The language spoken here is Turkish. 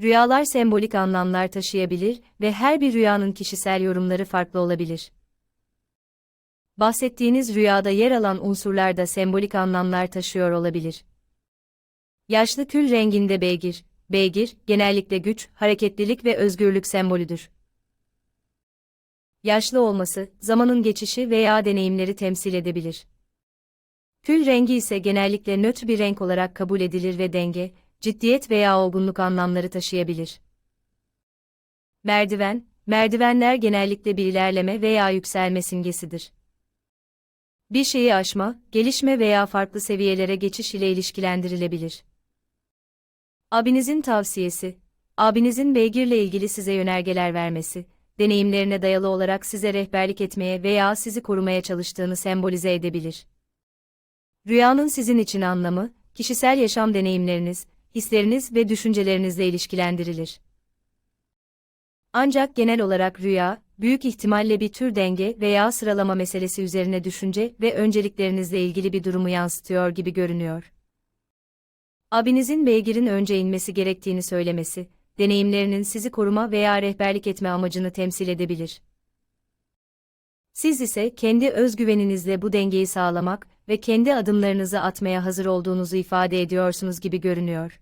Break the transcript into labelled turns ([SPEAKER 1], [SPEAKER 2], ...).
[SPEAKER 1] Rüyalar sembolik anlamlar taşıyabilir ve her bir rüyanın kişisel yorumları farklı olabilir. Bahsettiğiniz rüyada yer alan unsurlar da sembolik anlamlar taşıyor olabilir. Yaşlı kül renginde beygir, beygir, genellikle güç, hareketlilik ve özgürlük sembolüdür. Yaşlı olması, zamanın geçişi veya deneyimleri temsil edebilir. Kül rengi ise genellikle nötr bir renk olarak kabul edilir ve denge, ciddiyet veya olgunluk anlamları taşıyabilir. Merdiven, merdivenler genellikle bir ilerleme veya yükselme simgesidir. Bir şeyi aşma, gelişme veya farklı seviyelere geçiş ile ilişkilendirilebilir. Abinizin tavsiyesi, abinizin beygirle ilgili size yönergeler vermesi, deneyimlerine dayalı olarak size rehberlik etmeye veya sizi korumaya çalıştığını sembolize edebilir. Rüyanın sizin için anlamı, kişisel yaşam deneyimleriniz, hisleriniz ve düşüncelerinizle ilişkilendirilir. Ancak genel olarak rüya, büyük ihtimalle bir tür denge veya sıralama meselesi üzerine düşünce ve önceliklerinizle ilgili bir durumu yansıtıyor gibi görünüyor. Abinizin beygirin önce inmesi gerektiğini söylemesi, deneyimlerinin sizi koruma veya rehberlik etme amacını temsil edebilir. Siz ise kendi özgüveninizle bu dengeyi sağlamak ve kendi adımlarınızı atmaya hazır olduğunuzu ifade ediyorsunuz gibi görünüyor.